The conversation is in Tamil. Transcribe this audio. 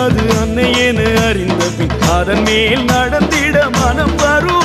என்பது அன்னையென அறிந்த பின் அதன் மேல் நடந்திட மனம் வரும்